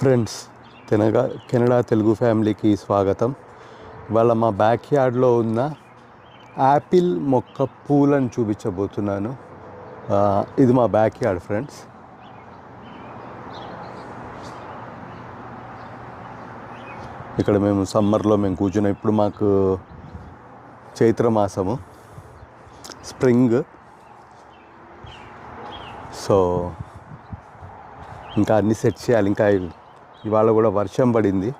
Friends తెనగా Canada Telugu ఫ్యామిలీకి స్వాగతం. వాళ్ళ మా బ్యాక్ యార్డ్లో ఉన్న యాపిల్ మొక్క పూలను చూపించబోతున్నాను. ఇది మా బ్యాక్ యార్డ్ ఫ్రెండ్స్. ఇక్కడ మేము సమ్మర్లో మేము కూర్చున్నాం. ఇప్పుడు మాకు చైత్ర మాసము స్ప్రింగ్. సో ఇంకా అన్ని సెట్ చేయాలి. ఇంకా ఇవాళ కూడా వర్షం పడింది.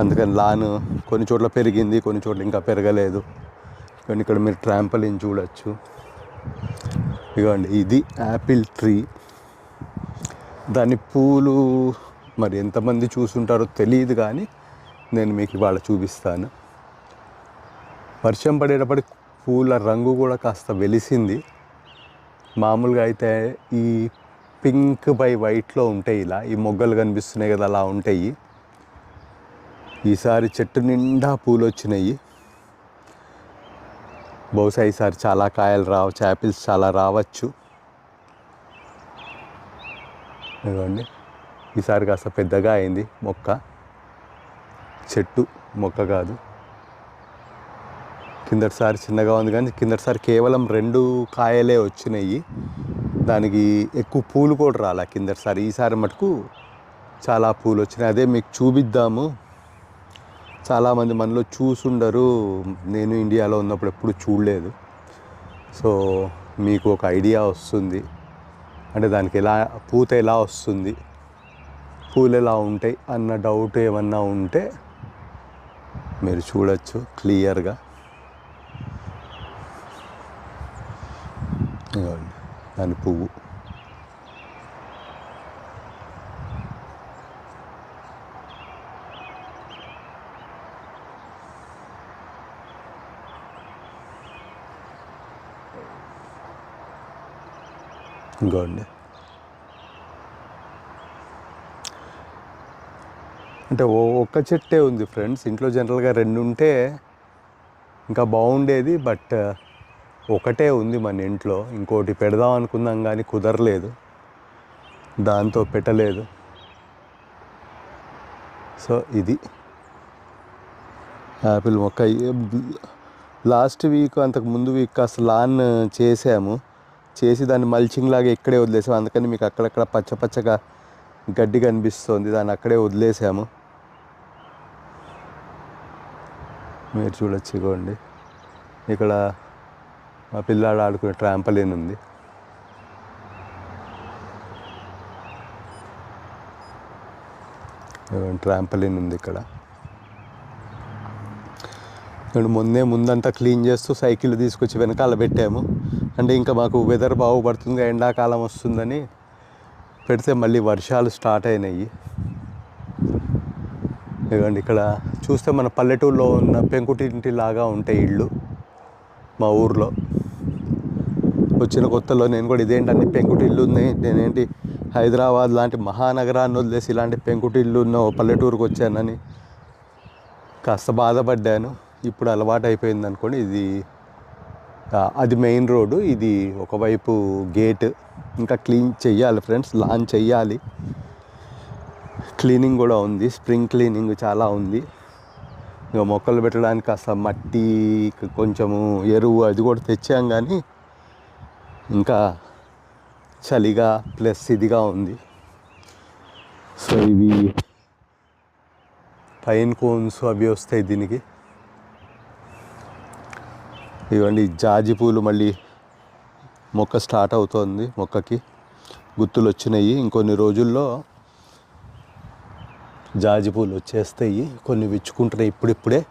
అందుకని లాన్ కొన్ని చోట్ల పెరిగింది కొన్ని చోట్ల ఇంకా పెరగలేదు. కానీ ఇక్కడ మీరు ట్రాంపలిన్ చూడొచ్చు. ఇదిగోండి ఇది యాపిల్ ట్రీ దాని పూలు మరి ఎంతమంది చూసుంటారో తెలియదు కానీ నేను మీకు ఇవాళ చూపిస్తాను. వర్షం పడేటప్పటి పూల రంగు కూడా కాస్త వెలిసింది. మామూలుగా అయితే ఈ పింక్ బై వైట్లో ఉంటాయి ఇలా. ఈ మొగ్గలు కనిపిస్తున్నాయి కదా అలా ఉంటాయి. ఈసారి చెట్టు నిండా పూలు వచ్చినాయి బహుశా ఈసారి చాలా కాయలు రావచ్చు యాపిల్స్ చాలా రావచ్చు. ఇదిగోండి. ఈసారి కాస్త పెద్దగా అయింది మొక్క. చెట్టు మొక్క కాదు. కిందటిసారి చిన్నగా ఉంది కానీ కిందటిసారి కేవలం రెండు కాయలే వచ్చినాయి. దానికి ఎక్కువ పూలు కూడా రాలే కిందసారి ఈసారి మటుకు చాలా పూలు వచ్చినాయి. అదే మీకు చూపిద్దాము. చాలామంది మనలో చూసుండరు. నేను ఇండియాలో ఉన్నప్పుడు ఎప్పుడు చూడలేదు. సో మీకు ఒక ఐడియా వస్తుంది. అంటే దానికి ఎలా పూత ఎలా వస్తుంది? పూలు ఎలా ఉంటాయి? అన్న డౌట్ ఏమన్నా ఉంటే మీరు చూడొచ్చు క్లియర్గా ఇదిగోండి దాని పువ్వు. ఇంకోండి. అంటే ఓ ఒక్క చెట్టే ఉంది ఫ్రెండ్స్. ఇంట్లో జనరల్గా రెండు ఉంటే ఇంకా బాగుండేది బట్ ఒకటే ఉంది మన ఇంట్లో. ఇంకోటి పెడదాం అనుకున్నాం కానీ కుదరలేదు. దాంతో పెట్టలేదు. సో ఇది. యాపిల్ మొక్క. లాస్ట్ వీక్ అంతకు ముందు వీక్ కాస్త లాన్ చేసాము. చేసి దాన్ని మల్చింగ్ లాగా ఇక్కడే వదిలేసాము అందుకని మీకు అక్కడక్కడ పచ్చ పచ్చగా గడ్డి కనిపిస్తుంది. దాన్ని అక్కడే వదిలేసాము. మీరు చూడొచ్చు ఇగోండి. ఇక్కడ మా పిల్లాడు ఆడుకునే ట్రాంపలిన్ ఉంది. ట్రాంపలిన్ ఉంది ఇక్కడ. ఇక్కడ మొన్నే ముందంతా క్లీన్ చేస్తూ సైకిల్ తీసుకొచ్చి వెనకాల పెట్టాము. అంటే ఇంకా మాకు వెదర్ బాగుపడుతుంది ఎండాకాలం వస్తుందని పెడితే మళ్ళీ వర్షాలు స్టార్ట్ అయినాయి. ఇదిగోండి ఇక్కడ చూస్తే మన పల్లెటూరులో ఉన్న పెంకుటింటి లాగా ఉంటాయి ఇళ్ళు మా ఊర్లో. వచ్చిన కొత్తలో నేను కూడా ఇదేంటంటే పెంకుటిల్లు ఉంది నేనేంటి హైదరాబాద్ లాంటి మహానగరాన్ని వదిలేసి ఇలాంటి పెంకుటిల్లు ఉన్న ఓ పల్లెటూరుకు వచ్చానని కాస్త బాధపడ్డాను. ఇప్పుడు అలవాటు అయిపోయింది అనుకోండి ఇది అది మెయిన్ రోడ్డు ఇది ఒకవైపు గేట్. ఇంకా క్లీన్ చెయ్యాలి ఫ్రెండ్స్ లాన్ చెయ్యాలి. క్లీనింగ్ కూడా ఉంది స్ప్రింగ్ క్లీనింగ్ చాలా ఉంది. ఇంకా మొక్కలు పెట్టడానికి కాస్త మట్టి కొంచెము ఎరువు అది కూడా తెచ్చాం కానీ ఇంకా చలిగా ప్లస్ ఇదిగా ఉంది. సో ఇవి పైన్ కోన్స్ అవి వస్తాయి దీనికి. ఇవ్వండి జాజి పూలు మళ్ళీ మొక్క స్టార్ట్ అవుతోంది మొక్కకి. గుత్తులు వచ్చినాయి. ఇంకొన్ని రోజుల్లో జాజి పూలు వచ్చేస్తాయి. కొన్ని విచ్చుకుంటున్నాయి ఇప్పుడిప్పుడే.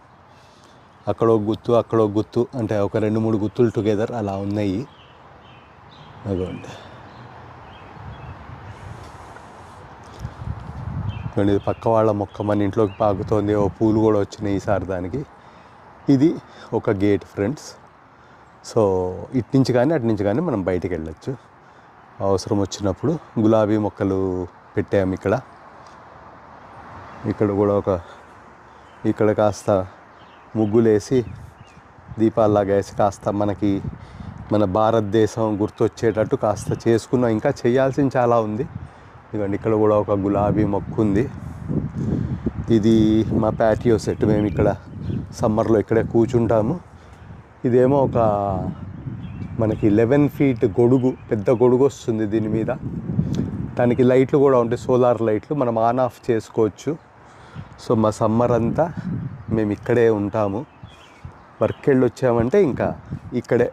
అక్కడ ఒక గుత్తు అక్కడ ఒక గుత్తు అంటే ఒక రెండు మూడు గుత్తులు టుగెదర్ అలా ఉన్నాయి. అదిగోండి. ఇదిగోండి, ఇది పక్క వాళ్ళ మొక్క మన ఇంట్లోకి పాకుతోంది. ఓ పూలు కూడా వచ్చినాయి ఈసారి దానికి. ఇది ఒక గేట్ ఫ్రెండ్స్. సో ఇటు నుంచి కానీ అటు నుంచి కానీ మనం బయటికి వెళ్ళచ్చు. అవసరం వచ్చినప్పుడు గులాబీ మొక్కలు పెట్టాము ఇక్కడ. ఇక్కడ కూడా ఒక ఇక్కడ కాస్త ముగ్గులేసి దీపాల్లాగా వేసి కాస్త మనకి మన భారతదేశం గుర్తొచ్చేటట్టు కాస్త చేసుకున్నాం. ఇంకా చేయాల్సింది చాలా ఉంది. ఇదిగోండి ఇక్కడ కూడా ఒక గులాబీ మొక్కు ఉంది. ఇది మా ప్యాటియో సెట్. మేము ఇక్కడ సమ్మర్లో ఇక్కడే కూర్చుంటాము. ఇదేమో ఒక మనకి లెవెన్ ఫీట్ గొడుగు పెద్ద గొడుగు వస్తుంది దీని మీద. దానికి లైట్లు కూడా ఉంటాయి సోలార్ లైట్లు. మనం ఆన్ ఆఫ్ చేసుకోవచ్చు. సో మా సమ్మర్ అంతా మేము ఇక్కడే ఉంటాము. వర్క్ వెళ్ళి వచ్చామంటే ఇంకా ఇక్కడే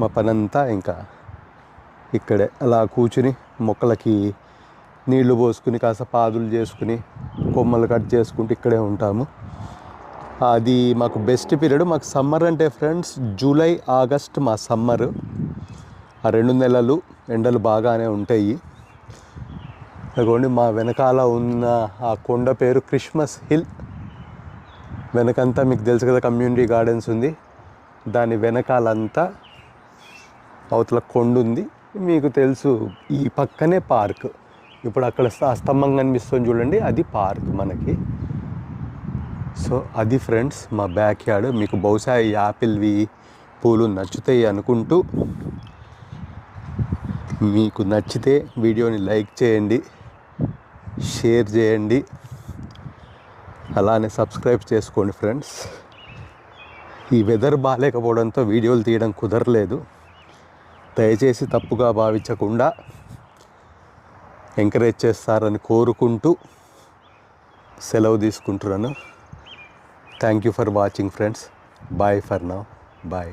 మా పనంతా ఇంకా ఇక్కడే. అలా కూర్చుని మొక్కలకి నీళ్ళు పోసుకుని కాస్త పాదులు చేసుకుని కొమ్మలు కట్ చేసుకుంటూ ఇక్కడే ఉంటాము. అది మాకు బెస్ట్ పీరియడ్. మాకు సమ్మర్ అంటే ఫ్రెండ్స్ జూలై ఆగస్ట్ మా సమ్మర్. ఆ రెండు నెలలు ఎండలు బాగానే ఉంటాయి. అదిగోండి మా వెనకాల ఉన్న ఆ కొండ పేరు క్రిస్మస్ హిల్. వెనకంతా మీకు తెలుసు కదా కమ్యూనిటీ గార్డెన్స్ ఉంది. దాని వెనకాలంతా అవతల కొండ ఉంది మీకు తెలుసు ఈ పక్కనే పార్క్. ఇప్పుడు అక్కడ ఆ స్తంభం కనిపిస్తుంది చూడండి అది పార్క్ మనకి. సో అది ఫ్రెండ్స్ మా బ్యాక్ యార్డ్ మీకు బహుశా ఈ యాపిల్వి పూలు నచ్చుతాయి అనుకుంటూ మీకు నచ్చితే వీడియోని లైక్ చేయండి షేర్ చేయండి అలానే సబ్స్క్రైబ్ చేసుకోండి ఫ్రెండ్స్. ఈ వెదర్ బాగాలేకపోవడంతో వీడియోలు తీయడం కుదరలేదు. దయచేసి తప్పుగా భావించకుండా ఎంకరేజ్ చేస్తారని కోరుకుంటూ సెలవు తీసుకుంటున్నాను. Thank you for watching friends bye for now bye